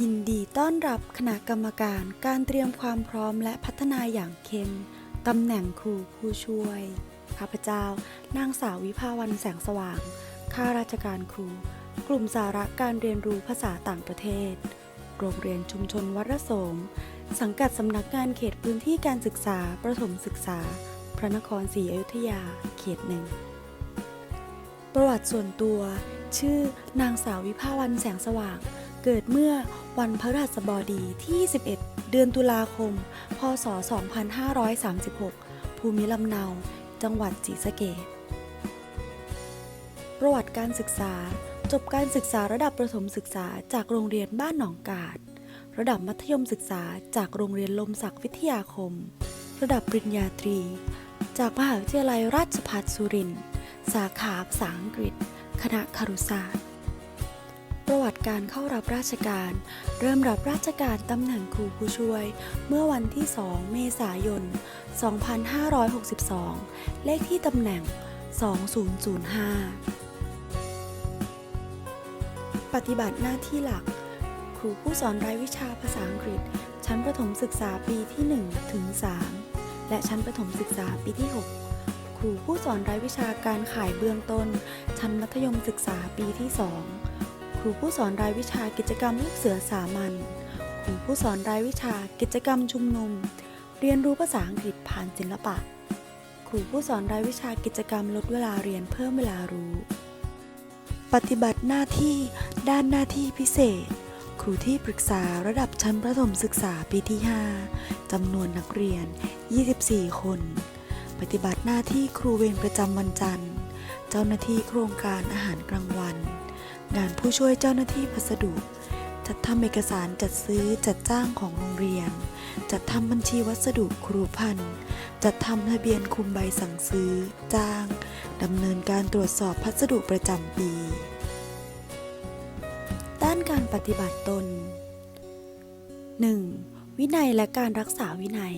ยินดีต้อนรับคณะกรรมการการเตรียมความพร้อมและพัฒนาอย่างเข้มตำแหน่งครูผู้ช่วย ข้าพเจ้า นางสาววิภาวันแสงสว่าง ข้าราชการครู กลุ่มสาระการเรียนรู้ภาษาต่างประเทศ โรงเรียนชุมชนวัดระสม สังกัดสำนักงานเขตพื้นที่การศึกษา ประถมศึกษา พระนครศรีอยุธยา เขตหนึ่ง ประวัติส่วนตัว ชื่อ นางสาววิภาวันแสงสว่าง เกิดเมื่อวันพฤหัสบดีที่21เดือนตุลาคม พศ 2536 ภูมิลำเนา จังหวัดศรีสะเกษประวัติการศึกษา จบการศึกษาระดับประถมศึกษาจากโรงเรียนบ้านหนองกาด ระดับมัธยมศึกษาจากโรงเรียนลมศักดิ์วิทยาคม ระดับปริญญาตรี จากมหาวิทยาลัยราชภัฏสุรินทร์ สาขาภาษาอังกฤษ คณะครุศาสตร์ ประวัติการเข้ารับราชการ เริ่มรับราชการตำแหน่งครูผู้ช่วย เมื่อวันที่ 2 เมษายน 2562 เลขที่ตำแหน่ง 2005 ปฏิบัติหน้าที่หลัก ครูผู้สอนรายวิชาภาษาอังกฤษ ชั้นประถมศึกษาปีที่1ถึง3และชั้นประถมศึกษาปีที่ 6ครูผู้สอนรายวิชาการขายเบื้องต้น ชั้นมัธยมศึกษาปีที่ 2 รูผู้สอนรายวิชากิจกรรมลูกเสือสามัญครูผู้สอนรายวิชากิจกรรมชุมนุม เรียนรู้ภาษาอังกฤษผ่านศิลปะ ครูผู้สอนรายวิชากิจกรรมลดเวลาเรียนเพิ่มเวลารู้ ปฏิบัติหน้าที่ด้านหน้าที่พิเศษ ครูที่ปรึกษาระดับชั้นประถมศึกษาปีที่ 5จำนวนนักเรียน 24 คน ปฏิบัติหน้าที่ครูเวรประจำวันจันทร์ เจ้าหน้าที่โครงการอาหารกลางวัน งานผู้ช่วยเจ้าหน้าที่พัสดุ จัดทำเอกสารจัดซื้อจัดจ้างของโรงเรียน จัดทำบัญชีวัสดุครูพันธ์จัดทำทะเบียนคุมใบสั่งซื้อ จ้างดำเนินการตรวจสอบพัสดุประจำปี ด้านการปฏิบัติตน 1. วินัยและการรักษาวินัย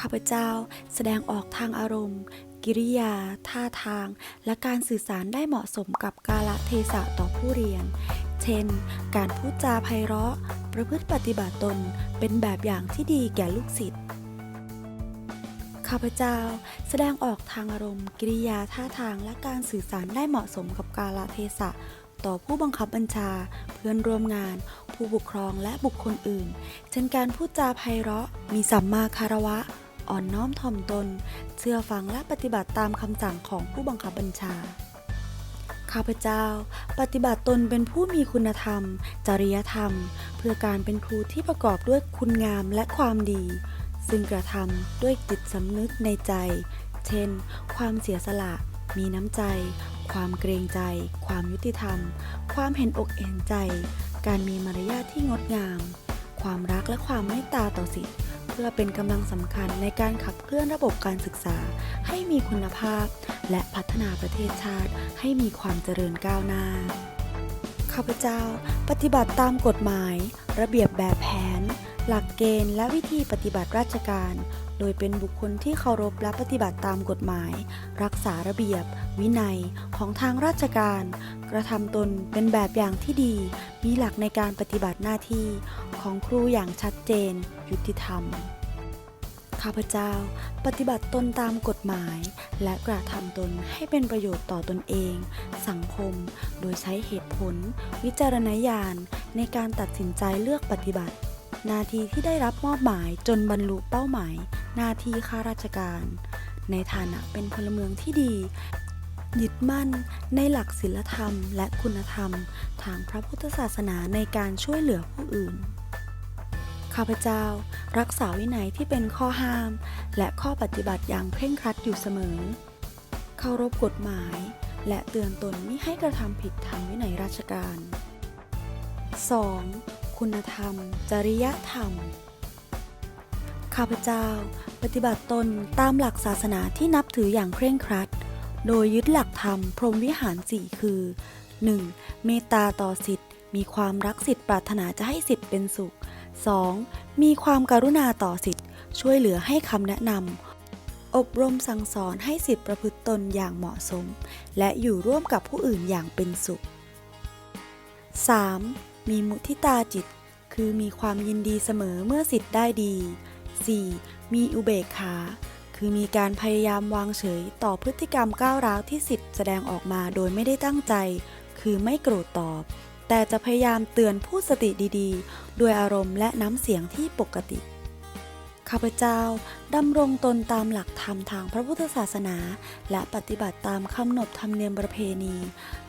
ข้าพเจ้าแสดงออกทางอารมณ์ กิริยา ท่าทาง และการสื่อสารได้เหมาะสมกับกาลเทศะต่อผู้เรียน เช่น การพูดจาไพเราะ ประพฤติปฏิบัติตน เป็นแบบอย่างที่ดีแก่ลูกศิษย์ ข้าพเจ้าแสดงออกทางอารมณ์ กิริยา ท่าทาง และการสื่อสารได้เหมาะสมกับกาลเทศะต่อผู้บังคับบัญชา เพื่อนร่วมงาน ผู้ปกครองและบุคคลอื่น เช่นการพูดจาไพเราะ มีสัมมาคารวะ อ่อนน้อมถ่อมตน เชื่อฟังและปฏิบัติตามคำสั่งของผู้บังคับบัญชา ข้าพเจ้า ปฏิบัติตนเป็นผู้มีคุณธรรม จริยธรรม เพื่อการเป็นครูที่ประกอบด้วยคุณงามและความดี ซึ่งกระทำด้วยจิตสำนึกในใจ เช่น ความเสียสละ มีน้ำใจ ความเกรงใจ ความยุติธรรม ความเห็นอกเห็นใจ การมีมารยาทที่งดงาม ความรักและความเมตตาต่อสิทธิ พื่อเป็นกำลังสำคัญในการขับเคลื่อนระบบการศึกษา ให้มีคุณภาพ และพัฒนาประเทศชาติให้มีความเจริญก้าวหน้า ข้าพเจ้าปฏิบัติตามกฎหมาย ระเบียบแบบแผน หลักเกณฑ์และวิธีปฏิบัติราชการ โดยเป็นบุคคลที่เคารพและปฏิบัติตามกฎหมาย รักษาระเบียบ วินัยของทางราชการ กระทำตนเป็นแบบอย่างที่ดี มีหลักในการปฏิบัติหน้าที่ของครูอย่างชัดเจน ยุติธรรม ข้าพเจ้า ปฏิบัติตนตามกฎหมาย และกระทำตนให้เป็นประโยชน์ต่อตนเอง สังคม โดยใช้เหตุผล วิจารณญาณ ในการตัดสินใจเลือกปฏิบัติ หน้าที่ที่ได้รับมอบหมายจนบรรลุเป้าหมาย หน้าที่ข้าราชการ ในฐานะเป็นพลเมืองที่ดียึดมั่นในหลักศีลธรรมและคุณธรรม ทางพระพุทธศาสนาในการช่วยเหลือผู้อื่น ข้าพเจ้า รักษาวินัยที่เป็นข้อห้าม และข้อปฏิบัติอย่างเคร่งครัดอยู่เสมอ เคารพกฎหมาย และเตือนตนไม่ให้กระทำผิดทางวินัยราชการ 2. คุณธรรม จริยธรรม ข้าพเจ้า ปฏิบัติตนตามหลักศาสนาที่นับถืออย่างเคร่งครัด โดยยึดหลักธรรม พรหมวิหารสี่คือ 1. เมตตาต่อสิทธิ์มีความรักสิทธิ์ปรารถนาจะให้สิทธิ์เป็นสุข 2. มีความการุณาต่อสิทธิ์ ช่วยเหลือให้คำแนะนำ อบรมสั่งสอนให้สิทธิ์ประพฤติตนอย่างเหมาะสม และอยู่ร่วมกับผู้อื่นอย่างเป็นสุข 3. มีมุทิตาจิต คือมีความยินดีเสมอเมื่อสิทธิ์ได้ดี 4. มีอุเบกขา คือมีการพยายามวางเฉยต่อพฤติกรรมก้าวร้าวที่สิทธิ์แสดงออกมาโดยไม่ได้ตั้งใจ คือไม่โกรธตอบ แต่จะพยายามเตือนผู้สติดีๆ ด้วยอารมณ์และน้ำเสียงที่ปกติ ข้าพเจ้าดำรงตนตามหลักธรรมทางพระพุทธศาสนา และปฏิบัติตามคำนบธรรมเนียมประเพณี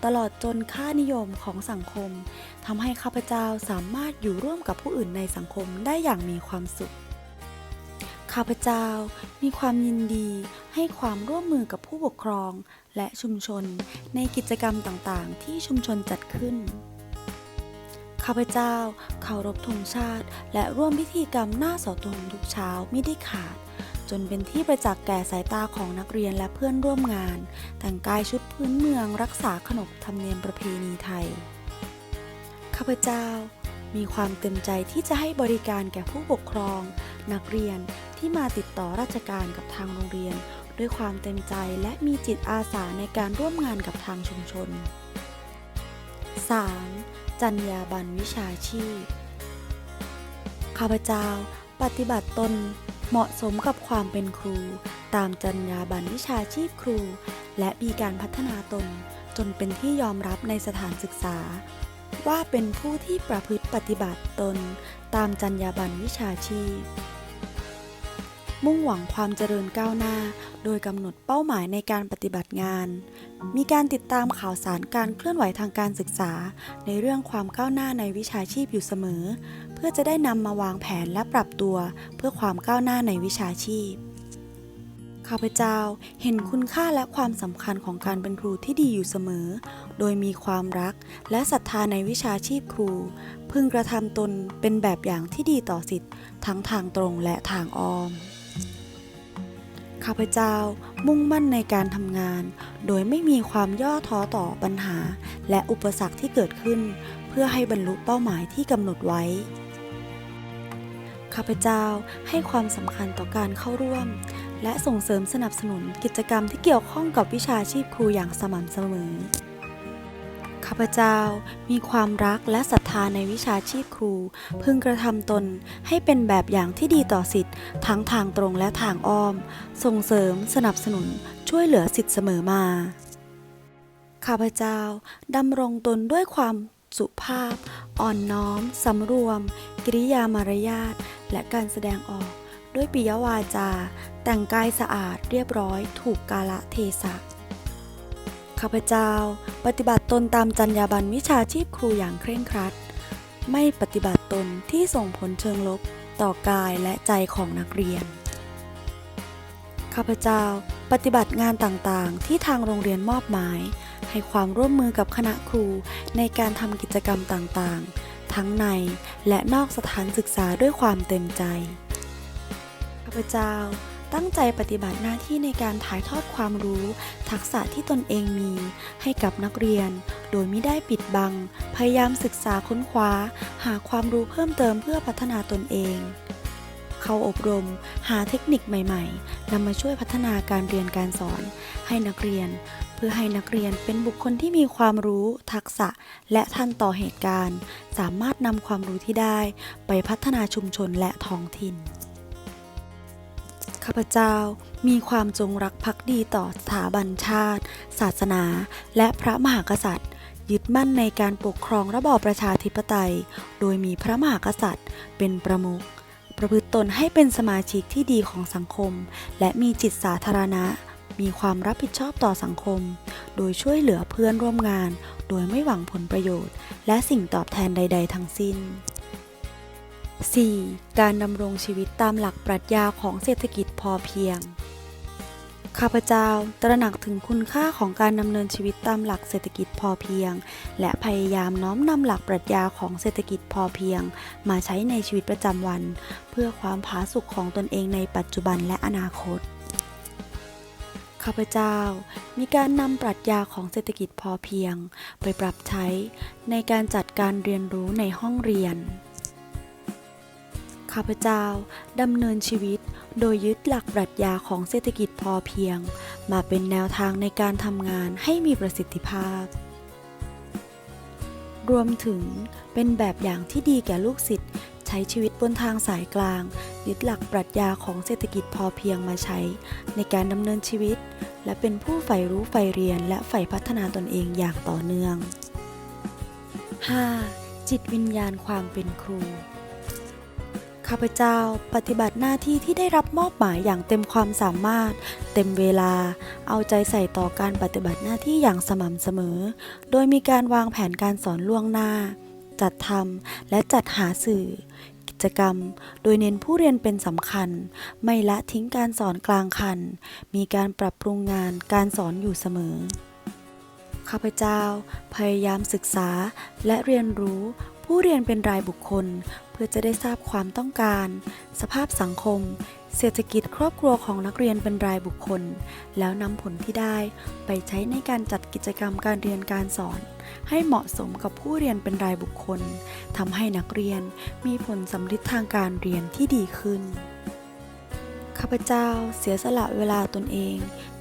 ตลอดจนค่านิยมของสังคมทำให้ข้าพเจ้าสามารถอยู่ร่วมกับผู้อื่นในสังคมได้อย่างมีความสุขข้าพเจ้ามีความยินดีให้ความร่วมมือกับผู้ปกครองและชุมชนในกิจกรรมต่างๆ ที่ชุมชนจัดขึ้น ข้าพเจ้าเคารพธงชาติ และร่วมพิธีกรรมหน้าเสาธงทุกเช้าไม่ได้ขาด จนเป็นที่ประจักษ์แก่สายตาของนักเรียนและเพื่อนร่วมงาน แต่งกายชุดพื้นเมืองรักษาขนบธรรมเนียมประเพณีไทย ข้าพเจ้ามีความเต็มใจที่จะให้บริการแก่ผู้ปกครอง นักเรียนที่มาติดต่อราชการกับทางโรงเรียน ด้วยความเต็มใจและมีจิตอาสาในการร่วมงานกับทางชุมชน 3. จรรยาบรรณวิชาชีพ ข้าพเจ้าปฏิบัติตนเหมาะสมกับความเป็นครู ตามจรรยาบรรณวิชาชีพครู และมีการพัฒนาตนจนเป็นที่ยอมรับในสถานศึกษา ว่าเป็นผู้ที่ประพฤติปฏิบัติตน ตามจรรยาบรรณวิชาชีพ มุ่งหวังความเจริญก้าวหน้า โดยกำหนดเป้าหมายในการปฏิบัติงาน มีการติดตามข่าวสารการเคลื่อนไหวทางการศึกษา ในเรื่องความก้าวหน้าในวิชาชีพอยู่เสมอ เพื่อจะได้นำมาวางแผนและปรับตัว เพื่อความก้าวหน้าในวิชาชีพข้าพเจ้าเห็นคุณค่าและความสำคัญของการเป็นครูที่ดีอยู่เสมอ โดยมีความรักและศรัทธาในวิชาชีพครู พึงกระทำตนเป็นแบบอย่างที่ดีต่อสิทธิ์ทั้งทางตรงและทางอ้อม ข้าพเจ้ามุ่งมั่นในการทำงาน โดยไม่มีความย่อท้อต่อปัญหา และอุปสรรคที่เกิดขึ้น เพื่อให้บรรลุเป้าหมายที่กำหนดไว้ ข้าพเจ้าให้ความสำคัญต่อการเข้าร่วม และส่งเสริมสนับสนุนกิจกรรมที่เกี่ยวข้องกับวิชาชีพครูอย่างสม่ำเสมอ ข้าพเจ้ามีความรักและศรัทธาในวิชาชีพครู พึงกระทำตนให้เป็นแบบอย่างที่ดีต่อสิทธิ์ทั้งทางตรงและทางอ้อม ส่งเสริมสนับสนุนช่วยเหลือสิทธิ์เสมอมา ข้าพเจ้าดำรงตนด้วยความสุภาพ อ่อนน้อม สำรวม กิริยามารยาทและการแสดงออก ด้วยปิยวาจา แต่งกายสะอาดเรียบร้อยถูกกาละเทศะ ข้าพเจ้า ปฏิบัติตนตามจรรยาบรรณวิชาชีพครูอย่างเคร่งครัด ไม่ปฏิบัติตนที่ส่งผลเชิงลบต่อกายและใจของนักเรียน ข้าพเจ้า ปฏิบัติงานต่างๆ ที่ทางโรงเรียนมอบหมาย ให้ความร่วมมือกับคณะครูในการทำกิจกรรมต่างๆ ทั้งในและนอกสถานศึกษาด้วยความเต็มใจ ข้าพเจ้า ตั้งใจปฏิบัติหน้าที่ในการถ่ายทอดความรู้ ทักษะที่ตนเองมี ให้กับนักเรียน โดยไม่ได้ปิดบัง พยายามศึกษาค้นคว้า หาความรู้เพิ่มเติมเพื่อพัฒนาตนเอง เข้าอบรม หาเทคนิคใหม่ๆนำมาช่วยพัฒนาการเรียนการสอน ให้นักเรียน เพื่อให้นักเรียนเป็นบุคคลที่มีความรู้ ทักษะ และทันต่อเหตุการณ์ สามารถนำความรู้ที่ได้ ไปพัฒนาชุมชนและท้องถิ่น ข้าพเจ้ามีความจงรักภักดีต่อสถาบันชาติ ศาสนา และพระมหากษัตริย์ ยึดมั่นในการปกครองระบอบประชาธิปไตย โดยมีพระมหากษัตริย์ เป็นประมุข ประพฤติตนให้เป็นสมาชิกที่ดีของสังคม และมีจิตสาธารณะ มีความรับผิดชอบต่อสังคม โดยช่วยเหลือเพื่อนร่วมงาน โดยไม่หวังผลประโยชน์ และสิ่งตอบแทนใด ๆ ทั้งสิ้น 4. การดำรงชีวิตตามหลักปรัชญาของเศรษฐกิจพอเพียง ข้าพเจ้าตระหนักถึงคุณค่าของการดำเนินชีวิตตามหลักเศรษฐกิจพอเพียง และพยายามน้อมนำหลักปรัชญาของเศรษฐกิจพอเพียง มาใช้ในชีวิตประจำวัน เพื่อความผาสุกของตนเองในปัจจุบันและอนาคตข้าพเจ้ามีการนำปรัชญาของเศรษฐกิจพอเพียง ไปปรับใช้ในการจัดการเรียนรู้ในห้องเรียน ข้าพเจ้าดำเนินชีวิตโดยยึดหลักปรัชญาของเศรษฐกิจพอเพียง มาเป็นแนวทางในการทำงานให้มีประสิทธิภาพ รวมถึงเป็นแบบอย่างที่ดีแก่ลูกศิษย์ใช้ชีวิตบนทางสายกลาง ยึดหลักปรัชญาของเศรษฐกิจพอเพียงมาใช้ ในการดำเนินชีวิต และเป็นผู้ใฝ่รู้ใฝ่เรียน และใฝ่พัฒนาตนเองอย่างต่อเนื่อง 5. จิตวิญญาณความเป็นครู ข้าพเจ้าปฏิบัติหน้าที่ที่ได้รับมอบหมายอย่างเต็มความสามารถ เต็มเวลา เอาใจใส่ต่อการปฏิบัติหน้าที่อย่างสม่ำเสมอ โดยมีการวางแผนการสอนล่วงหน้า จัดทำและจัดหาสื่อ กิจกรรม โดยเน้นผู้เรียนเป็นสำคัญ ไม่ละทิ้งการสอนกลางคัน มีการปรับปรุงงานการสอนอยู่เสมอ ข้าพเจ้า พยายามศึกษาและเรียนรู้ผู้เรียนเป็นรายบุคคล พื่อจะได้ทราบความต้องการ สภาพสังคม เศรษฐกิจครอบครัวของนักเรียนเป็นรายบุคคล แล้วนำผลที่ได้ไปใช้ในการจัดกิจกรรมการเรียนการสอน ให้เหมาะสมกับผู้เรียนเป็นรายบุคคลทำให้นักเรียนมีผลสำลิดทางการเรียนที่ดีขึ้นข้าพเจ้าเสียสละเวลาตนเอง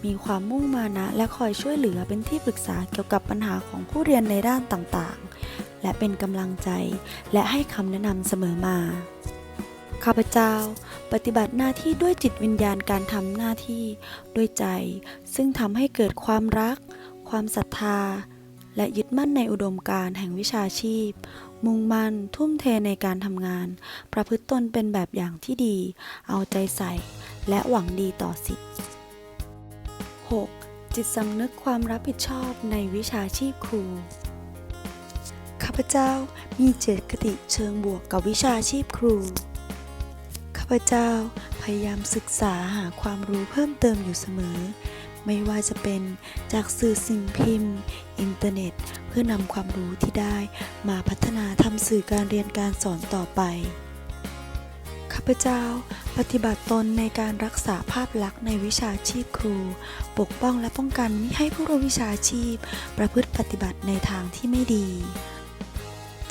มีความมุ่งมานะและคอยช่วยเหลือเป็นที่ปรึกษาเกี่ยวกับปัญหาของผู้เรียนในด้านต่างๆ และเป็นกำลังใจ และให้คำแนะนำเสมอมาข้าพเจ้า ปฏิบัติหน้าที่ด้วยจิตวิญญาณการทำหน้าที่ด้วยใจ ซึ่งทำให้เกิดความรัก ความศรัทธา และยึดมั่นในอุดมการแห่งวิชาชีพ มุ่งมั่นทุ่มเทในการทำงาน ประพฤติตนเป็นแบบอย่างที่ดี เอาใจใส่ และหวังดีต่อสิทธิ์ 6. จิตสำนึกความรับผิดชอบในวิชาชีพครู ข้าพเจ้ามีเจตคติเชิงบวกกับวิชาชีพครู ข้าพเจ้าพยายามศึกษาหาความรู้เพิ่มเติมอยู่เสมอ ไม่ว่าจะเป็นจากสื่อสิ่งพิมพ์ อินเทอร์เน็ต เพื่อนำความรู้ที่ได้มาพัฒนาทำสื่อการเรียนการสอนต่อไป ข้าพเจ้าปฏิบัติตนในการรักษาภาพลักษณ์ในวิชาชีพครู ปกป้องและป้องกันไม่ให้ผู้ร่วมวิชาชีพ ประพฤติปฏิบัติในทางที่ไม่ดี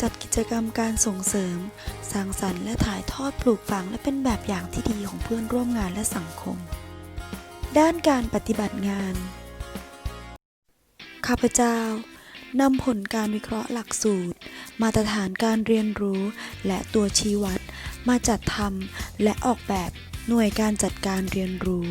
จัดกิจกรรมการส่งเสริม สร้างสรรค์และถ่ายทอดปลูกฝังและเป็นแบบอย่างที่ดีของเพื่อนร่วมงานและสังคม ด้านการปฏิบัติงาน ข้าพเจ้านำผลการวิเคราะห์หลักสูตร มาตรฐานการเรียนรู้และตัวชี้วัด มาจัดทำและออกแบบหน่วยการจัดการเรียนรู้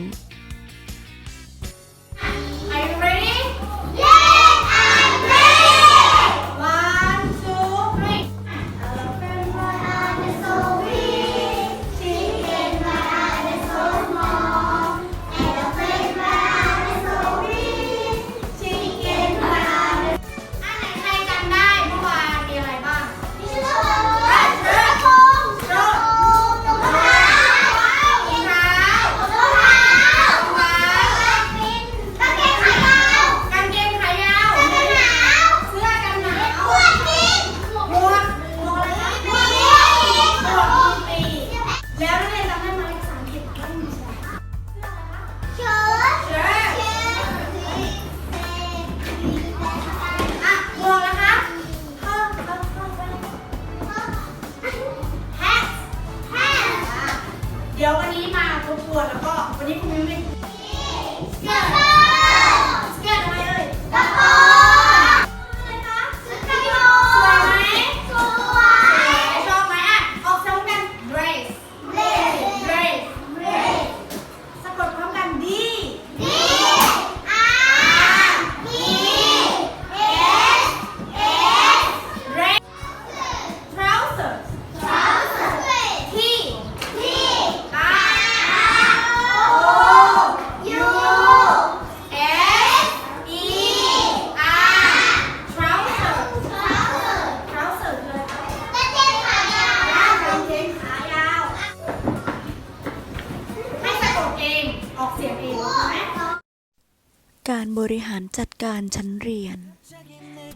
จัดการชั้นเรียน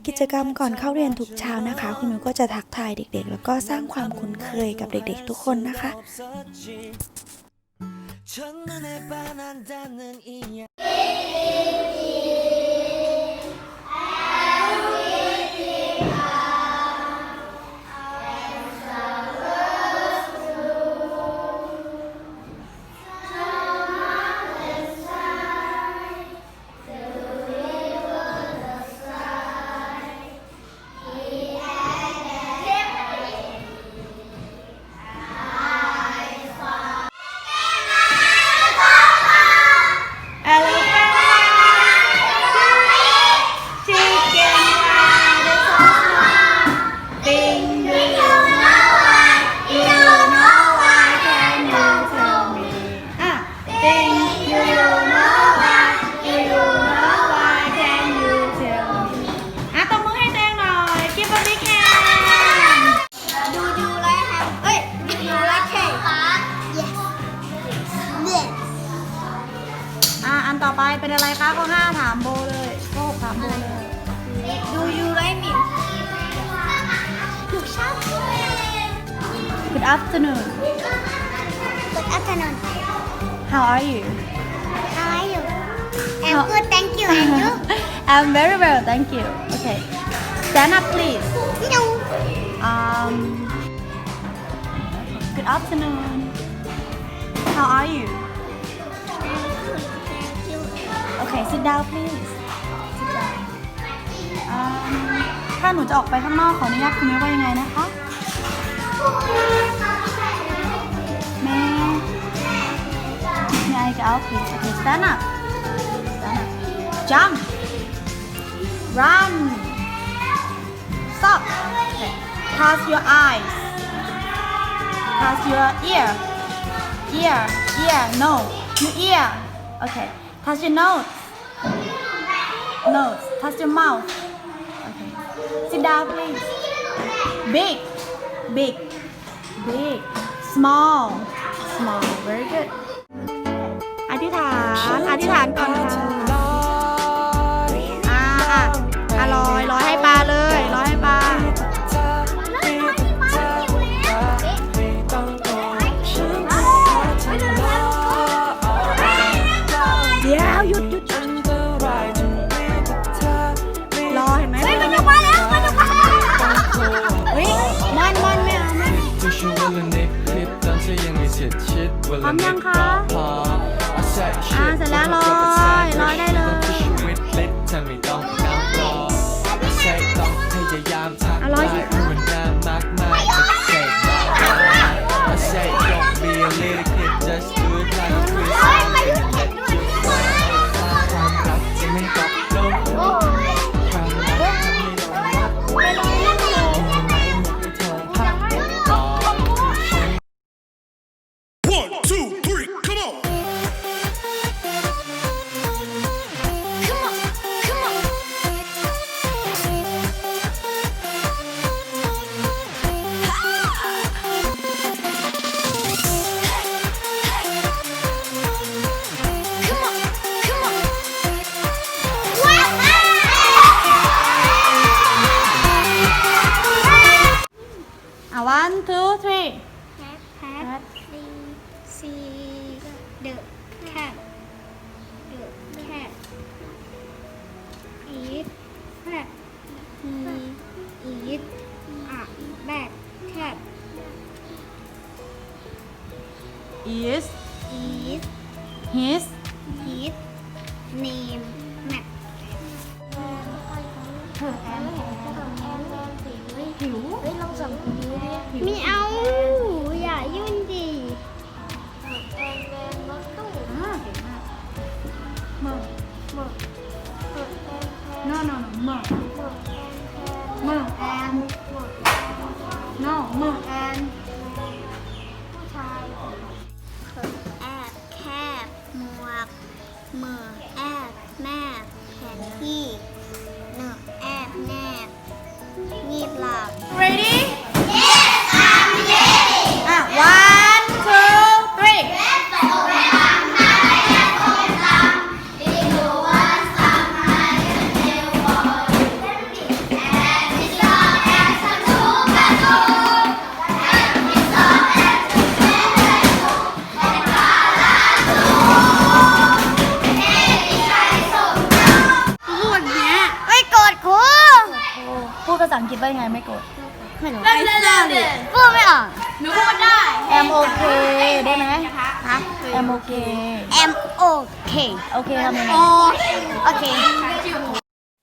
กิจกรรมก่อนเข้าเรียนทุกเช้านะคะ คุณมิวก็จะทักทายเด็กๆ แล้วก็สร้างความคุ้นเคยกับเด็กๆ ทุกคนนะคะ 첫눈에 반한다는 이야 afternoon Good afternoon How are you How are you I'm good thank you and you I'm very well thank you Okay Stand up please No Um Good afternoon How are you Okay sit down please Sit down um, ถ้าหนูจะออกไปข้างนอกขออนุญาตคุณแม่ว่ายังไงนะคะแม่ May I get out please Okay stand up Stand up Jump. Run. Stop. Okay Close your eyes. Close your ear. Ear. Ear. No. Your ear. Okay. Touch your nose. Nose. Touch your mouth. Okay. Sit down please. Big. Big. Big. Small Small Very good อธิษฐานอธิษฐานก่อนค่ะอ่าอะอะลอยลอยให้ปลาเลย พร้ลาอมไม่ยังคะพออาศัยอ่าเสร็จแล้วลอ name map หิวเฮ้ยลองส่งคนนี้ดิม่เอา อย่ายุ่นดิแอนแวนรถตู้อ่าเก่งมากเมอร์หมดหมดแอนแอน no no no เมอร์หมดแอนแอนเมอร์ and no เมอร์ and ผู้ชายเขินแอบแคบหมวกเหมือแอ ที่เหนือแอบแนบงีบหลับ ready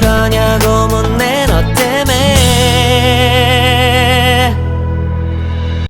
그러냐고 묻